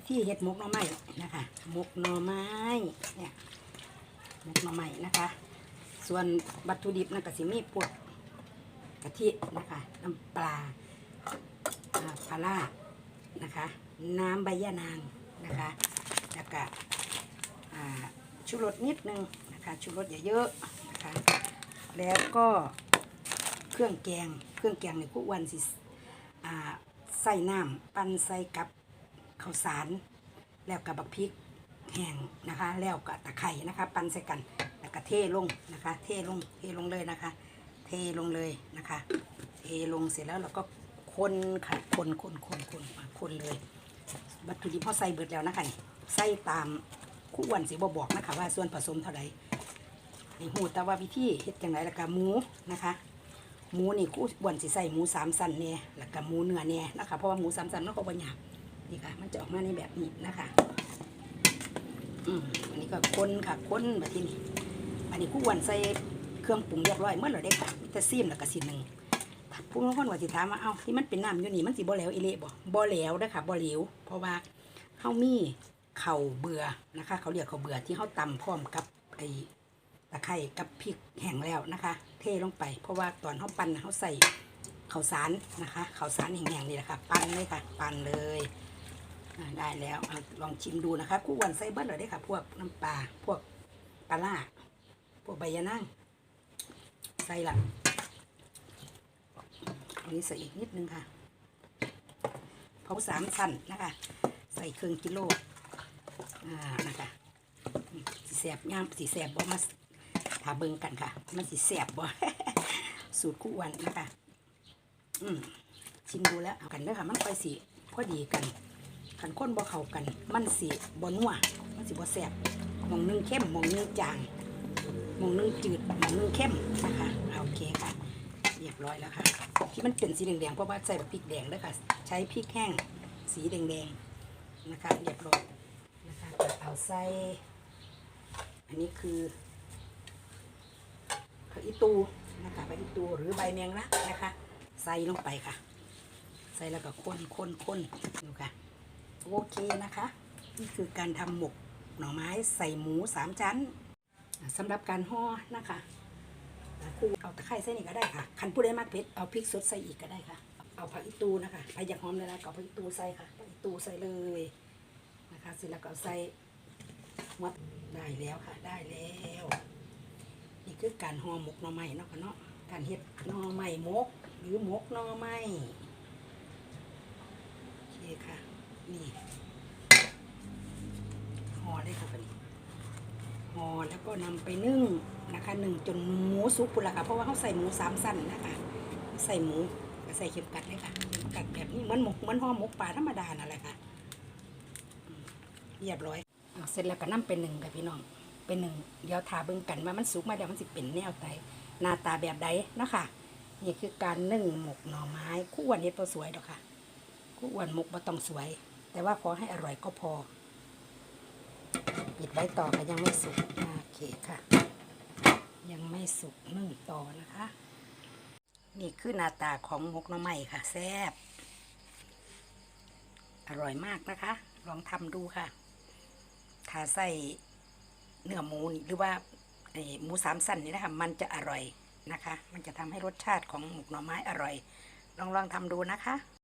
วิธีเฮ็ดหมกหน่อไม้นะคะหมกหน่อไม้เนี่ยหมกหน่อไม้นะคะ ส่วนวัตถุดิบนั่นก็สิมีพวกกะทินะคะน้ำปลาปลาร้านะคะ น้ำใบยะนางนะคะแล้วก็ชูรสนิดนึงนะคะชูรสอย่าเยอะนะคะแล้วก็เครื่องแกง เครื่องแกงในผู้วันสิใส่น้ำ ปั่นใส่กับ ข้าวสาร แล้วกับบักพริกแห้งนะคะ แล้วกับตะไคร่นะคะ ปั่นใส่กันแล้วก็เทลงนะคะ เทลงเทลงเลยนะคะ เทลงเลยนะคะ เทลงเสร็จแล้วเราก็คนค่ะคนคนคนคนคนเลยวัตถุดิบพอใส่เบิดแล้วนะคะนี่ใส่ตามคู่วันสีบอบอกนะคะว่าส่วนผสมเท่าไหร่นี่หูแต่ว่าวิธีเฮ็ดจังไรแล้วก็หมูนะคะหมูนี่คู่อ้วนสิใส่หมูสามสันเนี่ยแล้วก็หมูเนื้อเนี่ยนะคะเพราะว่าหมูสามสันมันก็บหยาบ นี่ค่ะ มันจะออกมาในแบบนี้นะคะอืมอันนี้ก็คนค่ะคนแบบที่นี่อันนี้คู่อ้วันใส่เครื่องปรุงเรียบร้อยเมื่อเราได้ค่ะมิตรซีมแล้วก็สิหนึ่งผู้บางคนว่าสิถามว่าเอ้าที่มันเป็นน้ำอยู่นี่มันสิบ่แล้วอีเละบ่บ่แล้วเด้อค่ะบ่เหลวเพราะว่าเฮามีเข่าเบื่อนะคะ เขาเรียกเข่าเบื่อที่เฮาตำพร้อมกับไอ้ตะไคร้กับพริกแห้งแล้วนะคะ เทลงไป เพราะว่าตอนเฮาปั่นเฮาใส่ข้าวสารนะคะข้าวสารแห้งๆนี่แหละค่ะ ปั่นเลยค่ะ ปั่นเลย ได้แล้วอลองชิมดูนะคะคู่วันใส่เบิดเลยได้ค่ะ พวกน้ำปลาพวกปลาล่าพวกใบยะนางใส่ละอันนี้ใส่อีกนิดนึงค่ะเผาสามสั้นนะคะ ใส่เครื่องกิโลอ่านะคะสีแสบย่ามสีแสบบ่มาถาเบิงกันค่ะ มันสีแสบบ่สูตรคู่วันนะคะ อืมชิมดูแล้วเอากันเด้อค่ะ มันค่อยสีพอดีกัน ขันข้นบ่เข้ากัน มันสีบ่นัวมันสีบ่แสบมองหนึงเข้มมองหนึงจางมองหนึงจืดมองหนึงเข้มนะคะเอาโอเคค่ะเรียบร้อยแล้วค่ะ ที่มันเป็นสีแดงๆเพราะว่าใส่พริกแดงเด้อค่ะ ใช้พริกแห้งสีแดงๆนะคะเรียบร้อยนะคะเอาใส่อันนี้คือผักอีตูนะคะผักอีตูหรือใบแมงลักนะคะ ใส่ลงไปค่ะ ใส่แล้วก็คนคนคนดูค่ะ โอเคนะคะ นี่คือการทำหมกหน่อไม้ใส่หมูสามชั้นอ่าสำหรับการห่อนะคะอ่าครูเอาตะไคร้ใส่นี่ก็ได้ค่ะ คันผู้ใดมากเผ็ดเอาพริกสดใส่อีกก็ได้ค่ะ เอาผักอีตูนะคะใครอยากหอมเลยนะก็เอาผักอีตูใส่ค่ะผักอีตูใส่เลยนะคะเสร็จแล้วก็ใส่วัดได้แล้วค่ะ ได้แล้ว นี่คือการห่อหมกหน่อไม้เนาะค่ะเนาะการเฮ็ดหน่อไม้หมก หรือหมกหน่อไม้โอเคค่ะ นี่ห่อได้ค่ะบัดนี้ห่อแล้วก็นำไปนึ่งนะคะนึ่งจนหมูสุกพุ่นละค่ะเพราะว่าเขาใส่หมูสามสั้นนะคะใส่หมูใส่เข็มกัดเลยค่ะเข็มกัดแบบนี้เหมือนหมกเหมือนห่อหมกปลาธรรมดานั่นแหละค่ะเรียบร้อยเสร็จแล้วก็นํเป็นหนึ่งค่ะพี่น้องเป็นหนึ่งเดี๋ยวทาเบิ่งกันว่ามันสุกมาแล้วมันสิเป็นแนวใดหน้าตาแบบใดนะคะนี่คือการนึ่งหมกหน่อไม้คู่อ้วนเฮ็ดบ่สวยดอกค่ะคู่อ้วนหมกบ่ต้องสวย แต่ว่าขอให้อร่อยก็พอ ปิดไว้ต่อก็ยังไม่สุกโอเคค่ะ ยังไม่สุกนึ่งต่อนะคะ นี่คือหน้าตาของมกหน่อไม้ค่ะ แซ่บ อร่อยมากนะคะ ลองทำดูค่ะถ้าใส่เนื้อหมูนหรือว่าไอหมูสามสั้นนี่นะคะมันจะอร่อยนะคะ มันจะทำให้รสชาติของหมกหน่อไม้อร่อย ลองลองทำดูนะคะ